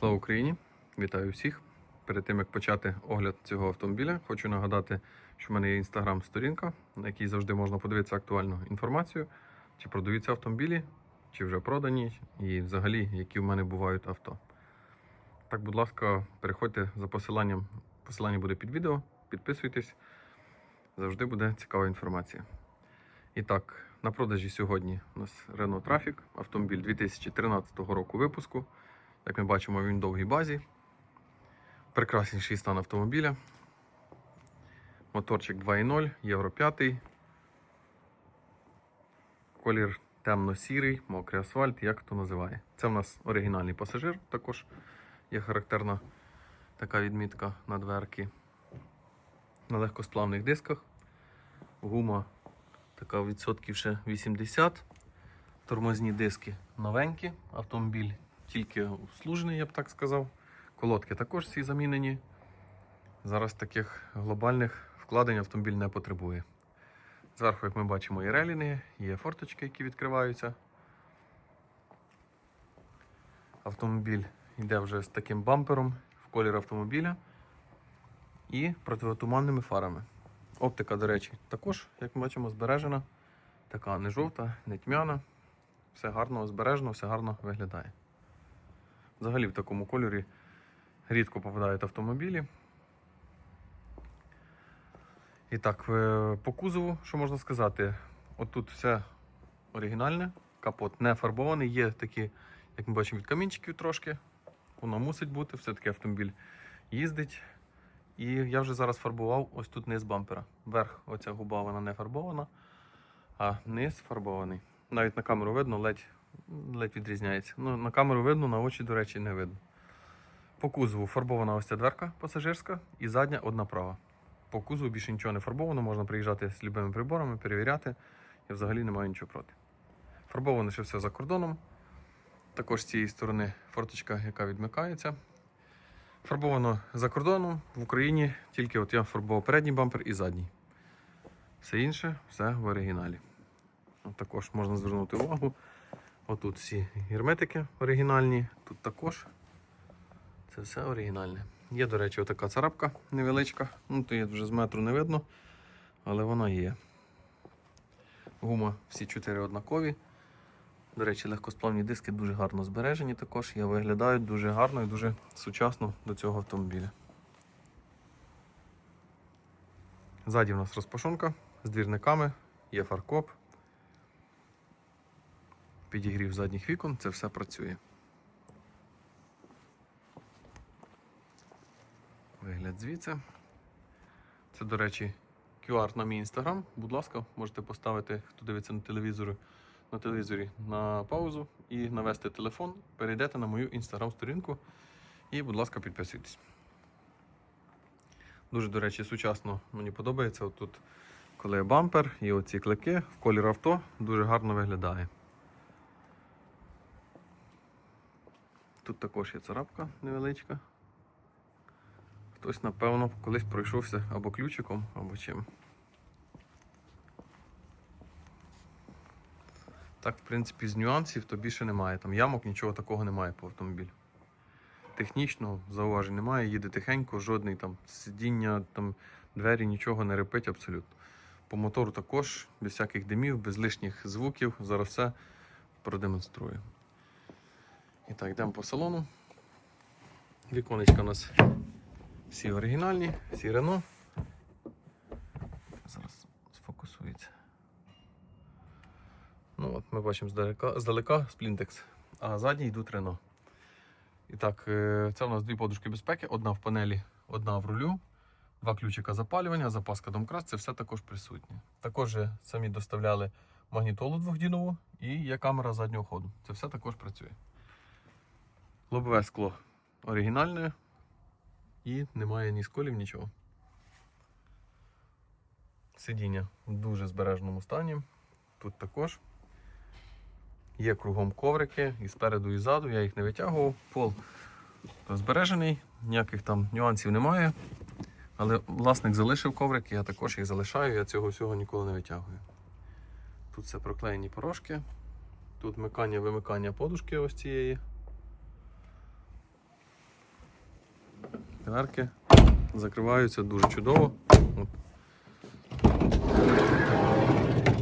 Слава Україні! Вітаю всіх! Перед тим як почати огляд цього автомобіля, хочу нагадати, що в мене є інстаграм-сторінка, на якій завжди можна подивитися актуальну інформацію, чи продаються автомобілі, чи вже продані, і взагалі, які в мене бувають авто. Так, будь ласка, переходьте за посиланням. Посилання буде під відео, підписуйтесь, завжди буде цікава інформація. І так, на продажі сьогодні у нас Renault Trafic, автомобіль 2013 року випуску. Як ми бачимо, він в довгій базі. Прекрасніший стан автомобіля. Моторчик 2.0, Євро 5. Колір темно-сірий, мокрий асфальт, як хто називає. Це в нас оригінальний пасажир, також є характерна така відмітка на дверки. На легкосплавних дисках. Гума така відсотків ще 80. Тормозні диски новенькі. Автомобіль тільки обслужений, я б так сказав. Колодки також всі замінені. Зараз таких глобальних вкладень автомобіль не потребує. Зверху, як ми бачимо, є релінги, є форточки, які відкриваються. Автомобіль йде вже з таким бампером в колір автомобіля і противотуманними фарами. Оптика, до речі, також, як ми бачимо, збережена. Така не жовта, не тьмяна. Все гарно збережено, все гарно виглядає. Взагалі в такому кольорі рідко попадають автомобілі. І так, по кузову, що можна сказати? Отут все оригінальне, капот не фарбований, є такі, як ми бачимо, від камінчиків трошки. Воно мусить бути, все-таки автомобіль їздить. І я вже зараз фарбував ось тут низ бампера. Верх, оця губа вона не фарбована, а низ фарбований. Навіть на камеру видно, ледь, ледь відрізняється. Ну, на камеру видно, на очі, до речі, не видно. По кузову фарбована ось ця дверка пасажирська і задня одна права. По кузову більше нічого не фарбовано, можна приїжджати з любими приборами, перевіряти. Я взагалі не маю нічого проти. Фарбовано ще все за кордоном. Також з цієї сторони форточка, яка відмикається. Фарбовано за кордоном в Україні, тільки от я фарбував передній бампер і задній. Все інше, все в оригіналі. Також можна звернути увагу. Отут всі герметики оригінальні, тут також. Це все оригінальне. Є, до речі, отака царапка невеличка. Ну, то є вже з метру не видно, але вона є. Гума всі чотири однакові. До речі, легкосплавні диски дуже гарно збережені також. Я виглядають дуже гарно і дуже сучасно до цього автомобіля. Ззаді в нас розпашонка з двірниками, є фаркоп. Підігрів задніх вікон, це все працює. Вигляд звідси. Це, до речі, QR на мій інстаграм. Будь ласка, можете поставити, хто дивиться на телевізорі, на телевізорі на паузу і навести телефон. Перейдете на мою інстаграм-сторінку і, будь ласка, підписуйтесь. Дуже, до речі, сучасно мені подобається. Отут, коли бампер і оці клики в колір авто дуже гарно виглядає. Тут також є царапка невеличка. Хтось, напевно, колись пройшовся або ключиком, або чим. Так, в принципі, з нюансів то більше немає. Там ямок, нічого такого немає по автомобілю. Технічно зауважень немає, їде тихенько, жодний там сидіння, там двері, нічого не репить абсолютно. По мотору також, без всяких димів, без лишніх звуків. Зараз все продемонструю. І так, йдемо по салону. Віконечка у нас всі оригінальні, всі Рено. Зараз сфокусується. Ну от Ми бачимо здалека, здалека сплінтекс, а задні йдуть Рено. І так, е, це у нас дві подушки безпеки, одна в панелі, одна в рулю, два ключика запалювання, запаска домкрат, це все також присутнє. Також самі доставляли магнітолу двохдінову і є камера заднього ходу. Це все також працює. Лобове скло оригінальне і немає ні сколів, нічого. Сидіння в дуже збереженому стані. Тут також. Є кругом коврики і спереду, і ззаду, я їх не витягував. Пол збережений, ніяких там нюансів немає. Але власник залишив коврики, я також їх залишаю, я цього всього ніколи не витягую. Тут все проклеєні порошки. Тут вмикання-вимикання подушки ось цієї. Дверки закриваються дуже чудово. От.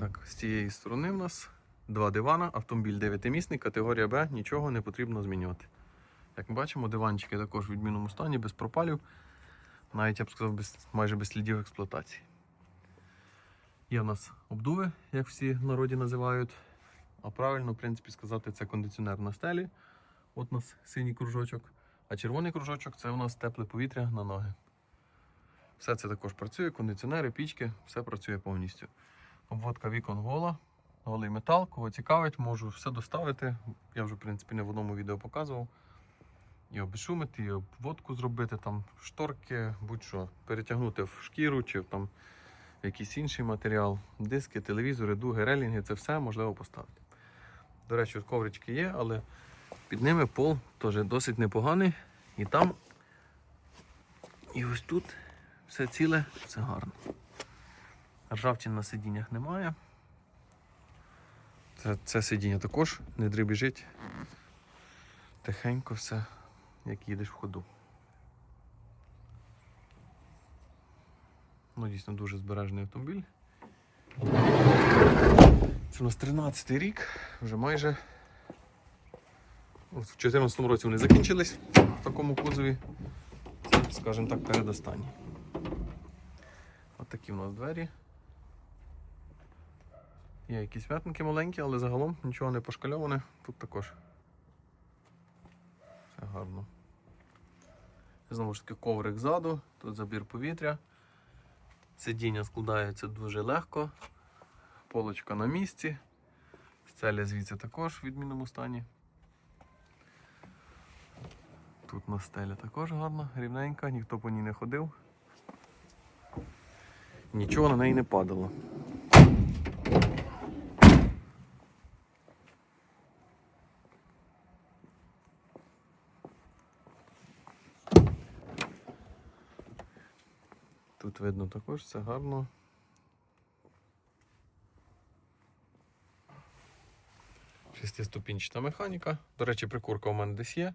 Так, з цієї сторони в нас два дивана, автомобіль 9-місний, категорія Б, нічого не потрібно змінювати. Як ми бачимо, диванчики також в відмінному стані, без пропалів, навіть я б сказав, без, майже без слідів експлуатації. Є в нас обдуви, як всі в народі називають. А правильно, в принципі, сказати, це кондиціонер на стелі. От у нас синій кружочок. А червоний кружочок це у нас тепле повітря на ноги. Все це також працює, кондиціонери, пічки, все працює повністю. Обводка вікон гола, голий метал. Кого цікавить, можу все доставити. Я вже, в принципі, не в одному відео показував. І обшумити, і обводку зробити, там шторки, будь-що, перетягнути в шкіру чи там в якийсь інший матеріал, диски, телевізори, дуги, релінги, це все можливо поставити. До речі, коврички є, але під ними пол теж досить непоганий. І там, і ось тут все ціле, все гарно. Ржавчин на сидіннях немає. Це, це сидіння також не дребіжить. Тихенько все, як їдеш в ходу. Ну, дійсно дуже збережений автомобіль. Це у нас 13 рік, вже майже. В 2014 році вони закінчились в такому кузові. Скажімо так, передостанній. От такі в нас двері. Є якісь вятники маленькі, але загалом нічого не пошкальоване. Тут також. Все гарно. Знову ж таки коврик ззаду, тут забір повітря. Сидіння складається дуже легко. Полочка на місці. Стеля звідси також в відмінному стані. Тут у нас стеля також гарна, рівненька, ніхто по ній не ходив. Нічого на неї не падало. Тут видно також все гарно. Шестиступінчата механіка. До речі, прикурка у мене десь є.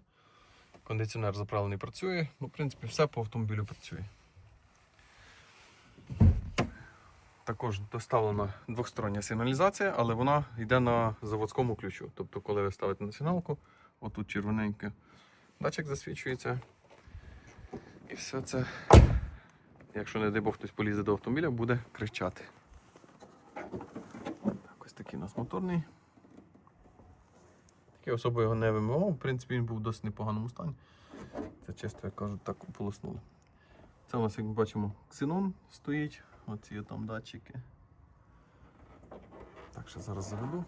Кондиціонер заправлений працює. Ну, в принципі, все по автомобілю працює. Також доставлена двохстороння сигналізація, але вона йде на заводському ключу. Тобто, коли ви ставите на сигналку, отут червоненький датчик засвічується. І все це, якщо не дай Бог хтось полізе до автомобіля, буде кричати. Так, ось такий у нас моторний. Такий особо його не вимивав. В принципі, він був в досить непоганому стані. Це чисто, як кажуть, так полоснули. Це у нас, як ми бачимо, ксенон стоїть. Оці там датчики. Так, ще зараз заведу.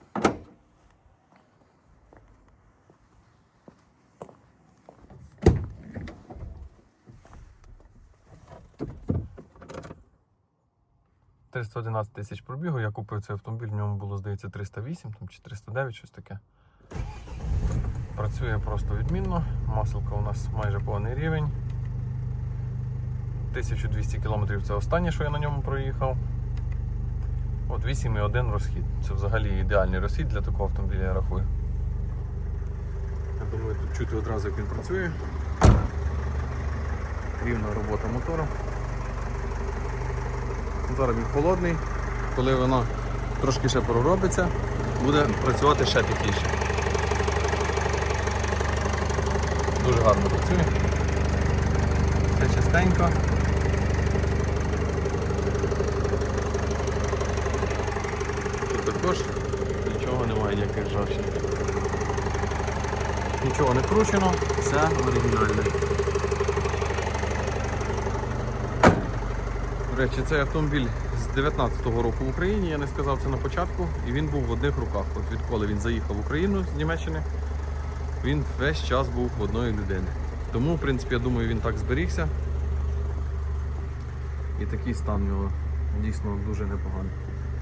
«311 тисяч пробігу. Я купив цей автомобіль, в ньому було, здається, 308 там, чи 309, щось таке. Працює просто відмінно. Маселка у нас майже повний рівень. 1200 км це останнє, що я на ньому проїхав. От 8,1 розхід. Це взагалі ідеальний розхід для такого автомобіля, я рахую. Я думаю, тут чути одразу, як він працює. Рівна робота мотору. Зараз він холодний. Коли вона трошки ще проробиться, буде працювати ще тихіше. Дуже гарно працює. Все чистенько. Тут також нічого немає, ніяких ржавчин. Нічого не кручено, все оригінальне. До речі, цей автомобіль з 19-го року в Україні, я не сказав це на початку, і він був в одних руках. От відколи він заїхав в Україну з Німеччини, він весь час був в одної людини. Тому, в принципі, я думаю, він так зберігся. І такий стан в нього дійсно дуже непоганий.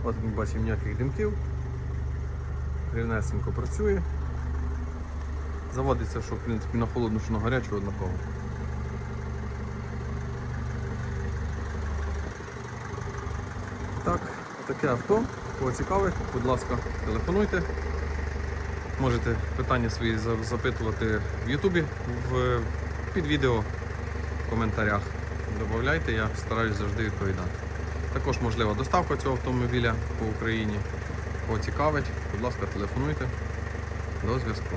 От ми бачимо ніяких димків. Рівнесенько працює. Заводиться, що в принципі на холодну, що на гарячу однаково. Так, таке авто. Кого цікавить, будь ласка, телефонуйте. Можете питання свої запитувати в Ютубі під відео. в коментарях. Додавайте, я стараюсь завжди відповідати. Також можлива доставка цього автомобіля по Україні. Кого цікавить, будь ласка, телефонуйте. До зв'язку.